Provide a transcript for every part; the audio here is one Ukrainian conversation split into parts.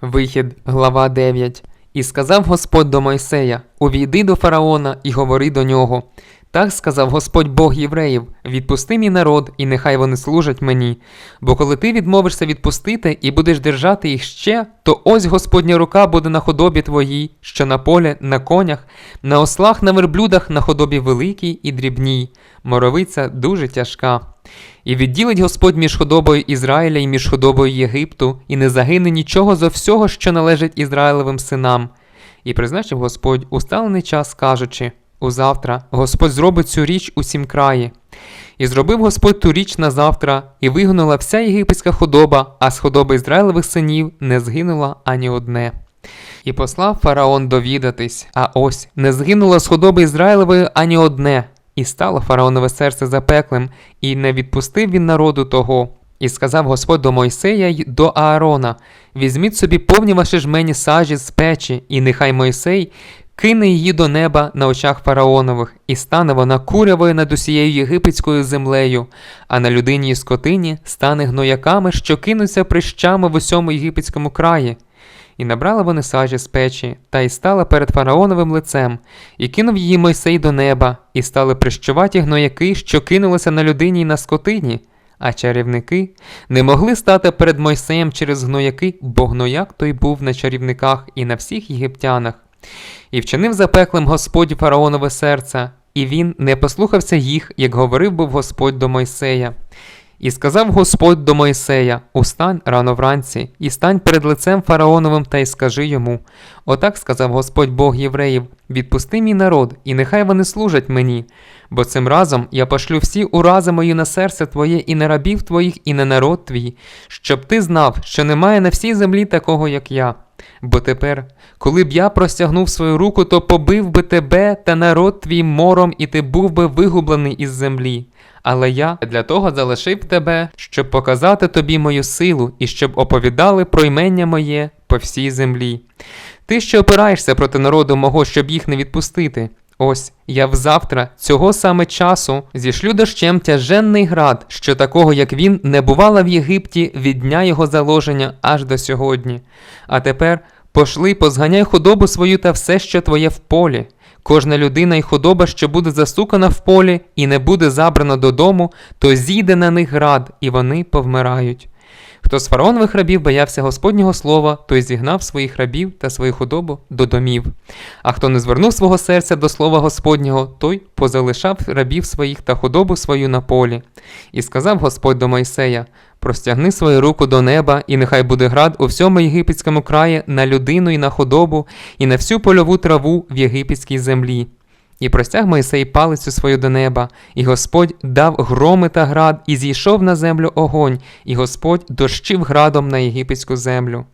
Вихід, глава 9. І сказав Господь до Мойсея: Увійди до фараона і говори до нього. Так сказав Господь Бог євреїв: відпусти мій народ, і нехай вони служать мені. Бо коли ти відмовишся відпустити і будеш держати їх ще, то ось Господня рука буде на худобі твоїй, що на полі, на конях, на ослах, на верблюдах, на худобі великій і дрібній. Моровиця дуже тяжка. І відділить Господь між худобою Ізраїля і між худобою Єгипту, і не загине нічого зо всього, що належить Ізраїлевим синам. І призначив Господь усталений час, кажучи: Узавтра Господь зробить цю річ у сім краї. І зробив Господь ту річ на завтра, і вигнула вся єгипетська худоба, а з худоби Ізраїлевих синів не згинула ані одне. І послав фараон довідатись, а ось не згинуло з худоби Ізраїлевої ані одне, і стало фараонове серце запеклим, і не відпустив він народу того. І сказав Господь до Мойсея й до Аарона: Візьміть собі повні ваші жмені сажі з печі, і нехай Мойсей кине її до неба на очах фараонових, і стане вона курявою над усією єгипетською землею, а на людині і скотині стане гнояками, що кинуться прищами в усьому єгипетському краї. І набрали вони сажі з печі, та й стала перед фараоновим лицем, і кинув її Мойсей до неба, і стали прищуваті гнояки, що кинулися на людині й на скотині. А чарівники не могли стати перед Мойсеєм через гнояки, бо гнояк той був на чарівниках і на всіх єгиптянах. І вчинив запеклим Господь фараонове серце, і він не послухався їх, як говорив був Господь до Мойсея. І сказав Господь до Мойсея: Устань рано вранці, і стань перед лицем фараоновим та й скажи йому: Отак сказав Господь Бог євреїв: відпусти мій народ, і нехай вони служать мені. Бо цим разом я пошлю всі урази мої на серце твоє, і на рабів твоїх, і на народ твій, щоб ти знав, що немає на всій землі такого, як я. Бо тепер, коли б я простягнув свою руку, то побив би тебе та народ твій мором, і ти був би вигублений із землі. Але я для того залишив тебе, щоб показати тобі мою силу і щоб оповідали про ймення моє по всій землі. Ти ще опираєшся проти народу мого, щоб їх не відпустити. Ось я взавтра, цього саме часу, зішлю дощем тяженний град, що такого, як він, не бувало в Єгипті від дня його заложення аж до сьогодні. А тепер пошли, позганяй худобу свою та все, що твоє в полі. Кожна людина і худоба, що буде засукана в полі і не буде забрана додому, то зійде на них град, і вони повмирають. Хто з фараонових рабів боявся Господнього слова, той зігнав своїх рабів та свою худобу до домів. А хто не звернув свого серця до слова Господнього, той позалишав рабів своїх та худобу свою на полі. І сказав Господь до Мойсея: Простягни свою руку до неба, і нехай буде град у всьому єгипетському краї на людину і на худобу, і на всю польову траву в єгипетській землі. І простяг Мойсей палицю свою до неба, і Господь дав громи та град, і зійшов на землю огонь, і Господь дощив градом на єгипетську землю.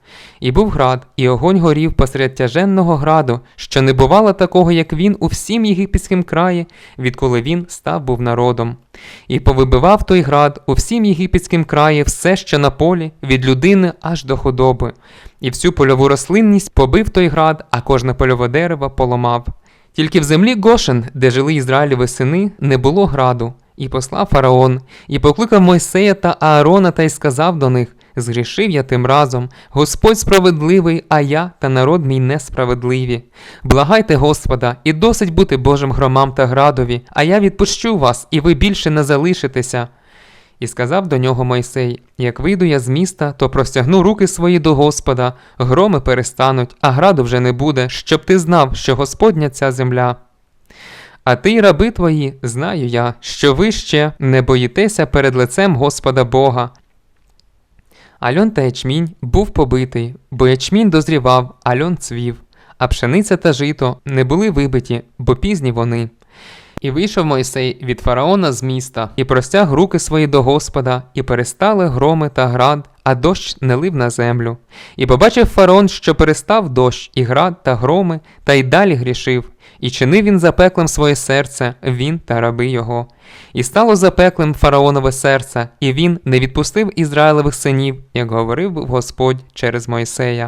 І був град, і огонь горів посеред тяженного граду, що не бувало такого, як він у всім єгипетськім краї, відколи він став був народом. І повибивав той град у всім єгипетськім краї все, що на полі, від людини аж до худоби. І всю польову рослинність побив той град, а кожне польове дерево поламав. Тільки в землі Гошен, де жили Ізраїлеві сини, не було граду, і послав фараон, і покликав Мойсея та Аарона та й сказав до них: Згрішив я тим разом, Господь справедливий, а я та народ мій несправедливі. Благайте Господа, і досить бути Божим громам та градові, а я відпущу вас, і ви більше не залишитеся. І сказав до нього Мойсей: Як вийду я з міста, то простягну руки свої до Господа, громи перестануть, а граду вже не буде, щоб ти знав, що Господня ця земля. А ти раби твої, знаю я, що ви ще не боїтеся перед лицем Господа Бога. Альон та ячмінь був побитий, бо ячмінь дозрівав, альон цвів, а пшениця та жито не були вибиті, бо пізні вони. І вийшов Мойсей від фараона з міста, і простяг руки свої до Господа, і перестали громи та град, а дощ не лив на землю. І побачив фараон, що перестав дощ, і град та громи, та й далі грішив, і чинив він запеклим своє серце, він та раби його. І стало запеклим фараонове серце, і він не відпустив Ізраїлевих синів, як говорив Господь через Мойсея.